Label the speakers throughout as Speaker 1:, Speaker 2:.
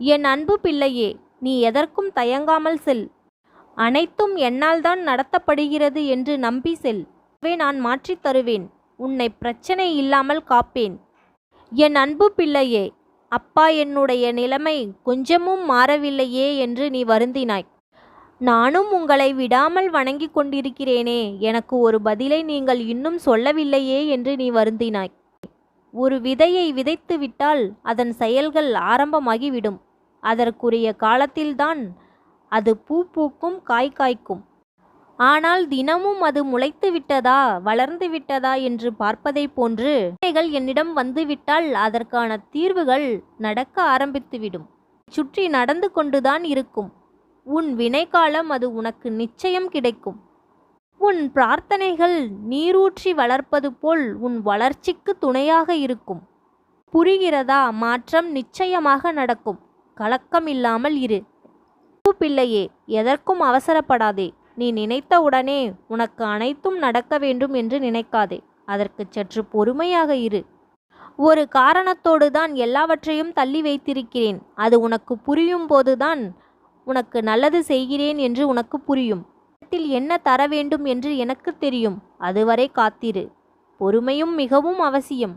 Speaker 1: என் அன்பு பிள்ளையே நீ எதற்கும் தயங்காமல் செல். அனைத்தும் என்னால்தான் நடத்தப்படுகிறது என்று நம்பி செல். நான் மாற்றித் தருவேன். உன்னை பிரச்சனை இல்லாமல் காப்பேன். என் அன்பு பிள்ளையே அப்பா என்னுடைய நிலைமை கொஞ்சமும் மாறவில்லையே என்று நீ வருந்தினாய். நானும் உங்களை விடாமல் வணங்கிக் கொண்டிருக்கிறேனே எனக்கு ஒரு பதிலை நீங்கள் இன்னும் சொல்லவில்லையே என்று நீ வருந்தினாய். ஒரு விதையை விதைத்து விட்டால் அதன் செயல்கள் ஆரம்பமாகிவிடும். அதற்குரிய காலத்தில்தான் அது பூ பூக்கும் காய் காய்க்கும். ஆனால் தினமும் அது முளைத்து விட்டதா வளர்ந்து விட்டதா என்று பார்ப்பதைப் போன்று விதைகள் என்னிடம் வந்துவிட்டால் அதற்கான தீர்வுகள் நடக்க ஆரம்பித்துவிடும். சுற்றி நடந்து கொண்டுதான் இருக்கும். உன் வினைக்காலம் அது உனக்கு நிச்சயம் கிடைக்கும். உன் பிரார்த்தனைகள் நீரூற்றி வளர்ப்பது போல் உன் வளர்ச்சிக்கு துணையாக இருக்கும். புரிகிறதா? மாற்றம் நிச்சயமாக நடக்கும். கலக்கம் இல்லாமல் இரு. பிள்ளையே எதற்கும் அவசரப்படாதே. நீ நினைத்தவுடனே உனக்கு அனைத்தும் நடக்க வேண்டும் என்று நினைக்காதே. அதற்கு சற்று பொறுமையாக இரு. ஒரு காரணத்தோடு தான் எல்லாவற்றையும் தள்ளி வைத்திருக்கிறேன். அது உனக்கு புரியும் போதுதான் உனக்கு நல்லது செய்கிறேன் என்று உனக்கு புரியும். இடத்தில் என்ன தர வேண்டும் என்று எனக்கு தெரியும். அதுவரை காத்திரு. பொறுமையும் மிகவும் அவசியம்.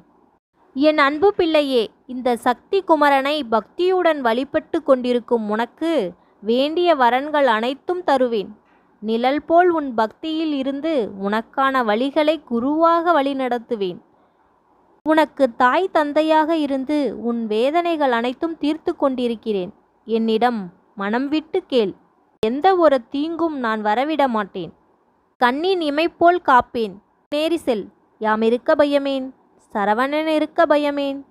Speaker 1: என் அன்பு பிள்ளையே இந்த சக்தி குமரனை பக்தியுடன் வழிபட்டு கொண்டிருக்கும் உனக்கு வேண்டிய வரன்கள் அனைத்தும் தருவேன். நிழல் போல் உன் பக்தியில் இருந்து உனக்கான வழிகளை குருவாக வழிநடத்துவேன். உனக்கு தாய் தந்தையாக இருந்து உன் வேதனைகள் அனைத்தும் தீர்த்து கொண்டிருக்கிறேன். என்னிடம் மனம் விட்டு கேள். எந்த ஒரு தீங்கும் நான் வரவிட மாட்டேன். கண்ணின் இமைப்போல் காப்பேன். நேரி செல் யாம் இருக்க பயமேன்? சரவணன் இருக்க பயமேன்?